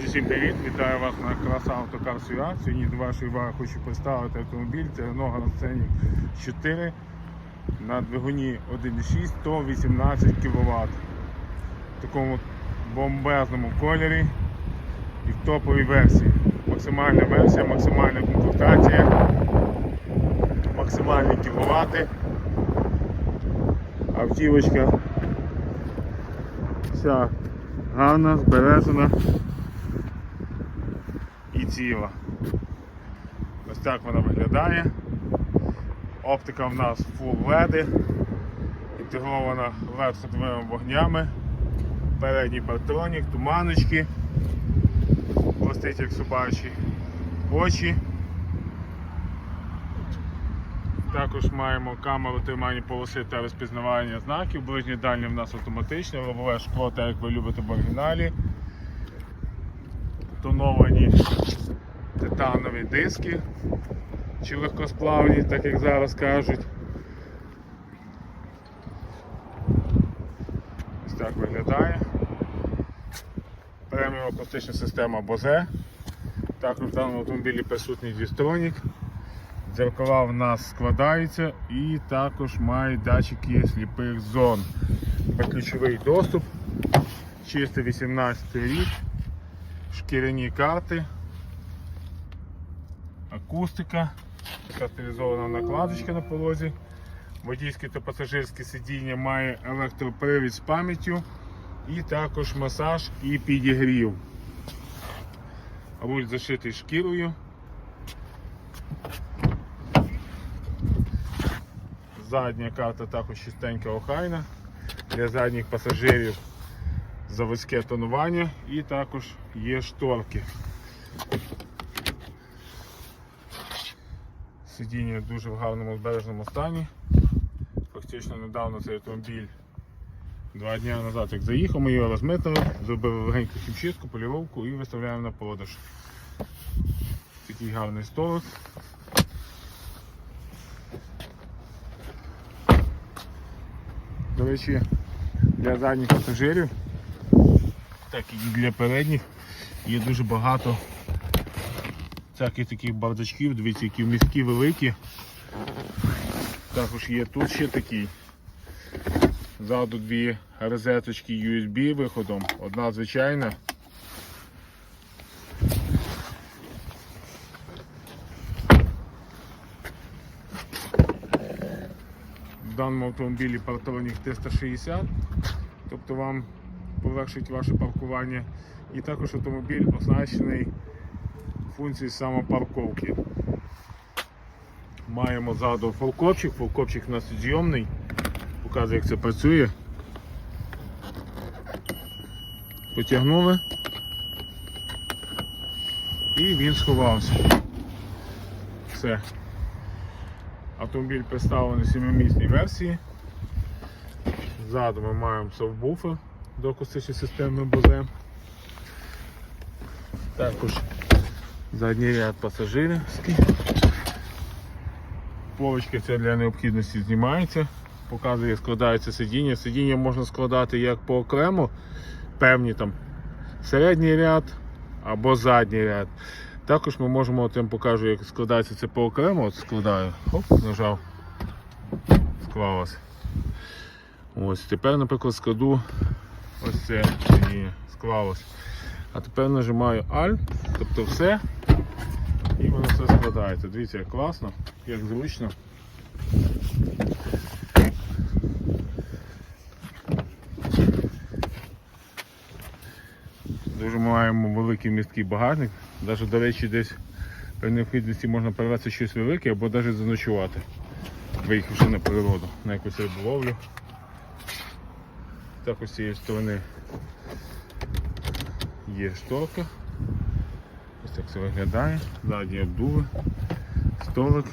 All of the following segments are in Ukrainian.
Друзі, всім привіт! Вітаю вас на Краса Автокар Свят. Сьогодні до вашої уваги хочу представити автомобіль. Це Renault Grand Scenic 4 на двигуні 1.6 118 кВт. В такому бомбезному кольорі і в топовій версії. Максимальна версія, максимальна комплектація, максимальні кіловати. Автівочка вся гарна, збережена ціла. Ось так вона виглядає. Оптика в нас Full LED, інтегрована LED ходовими вогнями, передній партронік, туманочки, блистить як собачі очі. Також маємо камеру тримання полоси та розпізнавання знаків. Ближнє дальнє в нас автоматичне, лобове шкло, так як ви любите в оригіналі. Тоновані титанові диски чи легкосплавні, так як зараз кажуть. Ось так виглядає. Преміум акустична система Bose. Також в даному автомобілі присутній дістронік. Дзеркала в нас складаються і також має датчики сліпих зон. Безключовий доступ, чистий 18 рік, шкіряні карти, акустика, стилізована накладочка на полозі. Водійське та пасажирське сидіння має електропривід з пам'яттю і також масаж і підігрів. Руль зашитий шкірою. Задня карта також чистенька охайна. Для задніх пасажирів заводське тонування і також є шторки. Сидіння дуже в гарному збережному стані. Фактично недавно цей автомобіль два дні назад як заїхав, ми його розмитили, зробили легеньку хімчистку, поліровку і виставляємо на продаж. Такий гарний столик. До речі, для задніх пасажирів, так і для передніх, є дуже багато всяких таких бардачків, дивіться, які містки великі. Також є тут ще такий. Ззаду дві розеточки USB виходом, одна звичайна. В даному автомобілі партронік 360, тобто вам полегшить ваше паркування. І також автомобіль оснащений функцією самопарковки. Маємо ззаду фолкопчик, фолкопчик у нас зйомний, показує як це працює. Потягнули і він сховався. Все. Автомобіль представлений в 7-місній версії. Ззаду ми маємо совбуфер до акустичної системи Bose. Також задній ряд пасажирський. Полочки це для необхідності знімається, показує, складається сидіння. Сидіння можна складати як по окремо, певні там середній ряд або задній ряд. Також ми можемо, от покажу, як складається це по окремо. От складаю, хоп, нажав, склалось. Ось, тепер, наприклад, складу ось це сидіння, склалось. А тепер нажимаю Alt, тобто все, і воно все складається. Дивіться, як класно, як зручно. Дуже маємо великий місткий багажник. Навіть, до речі, десь при необхідності можна перевезти щось велике або навіть заночувати, виїхавши на природу, на якусь риболовлю. Так з цієї сторони є шторка. Ось так це виглядає. Задні обдуви, столик.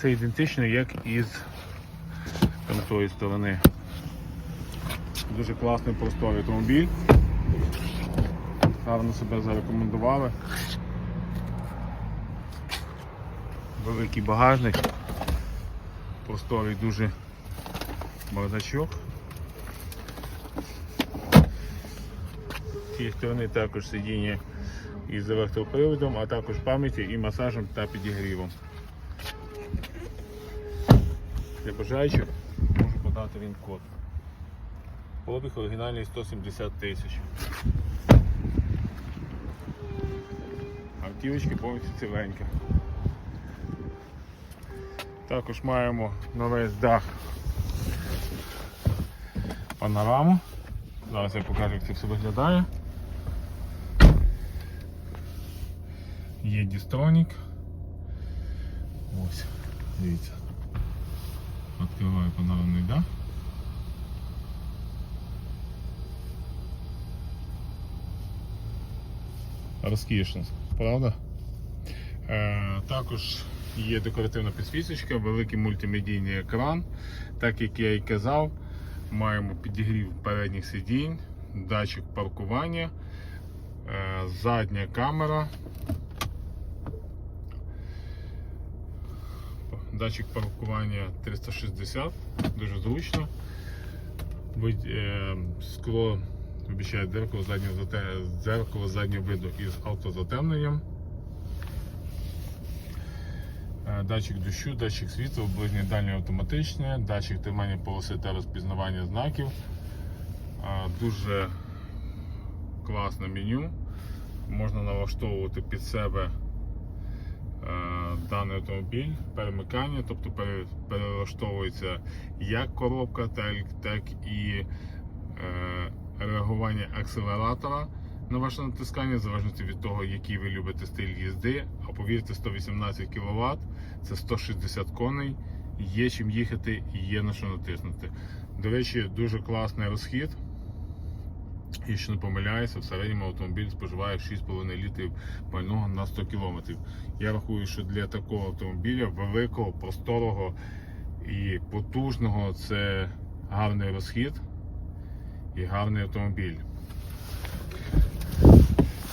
Це ідентично, як і з тої сторони. Дуже класний просторий автомобіль. Гарно себе зарекомендували. Великий багажник, просторий дуже бардачок. Цієї сторони також сидіння із електроприводом, а також пам'яті і масажем та підігрівом. Для бажаючих можу подати він код. Пробіг оригінальний 170 тисяч. Автівочки повністю ціленькі. Також маємо весь дах панораму. Зараз я покажу, як це все виглядає. Є дістронік. Ось, дивіться. Відкриваю панорамний дах. Розкішно, правда? Е, також є декоративна підсвіточка, великий мультимедійний екран. Так як я і казав, маємо підігрів передніх сидінь, датчик паркування, е, задня камера, датчик паркування 360, дуже зручно. Е, Скло обіцяє дзеркало заднього дзеркало заднього виду із автозатемненням. Е, Датчик дощу, датчик світла, ближнє дальнє автоматичне, датчик тримання полоси та розпізнавання знаків. Е, Дуже класне меню. Можна налаштовувати під себе даний автомобіль, перемикання, тобто перелаштовується як коробка, так, і е, реагування акселератора на ваше натискання, в залежності від того, який ви любите стиль їзди. А повірте, 118 кВт це 160 коней. Є чим їхати є на що натиснути. До речі, дуже класний розхід. І що не помиляюся, в середньому автомобіль споживає 6,5 літрів пального на 100 км. Я рахую, що для такого автомобіля великого, просторого і потужного це гарний розхід і гарний автомобіль.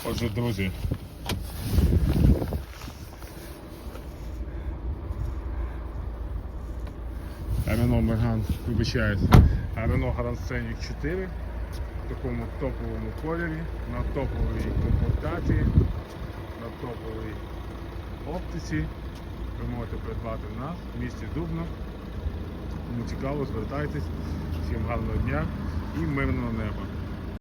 Отже, друзі. Renault Megane, вибачаюсь, Renault Grand Scenic 4 в такому топовому кольорі, на топовій комплектації, на топовій оптиці. Ви можете придбати в нас в місті Дубно. Кому цікаво, звертайтесь. Всім гарного дня і мирного неба.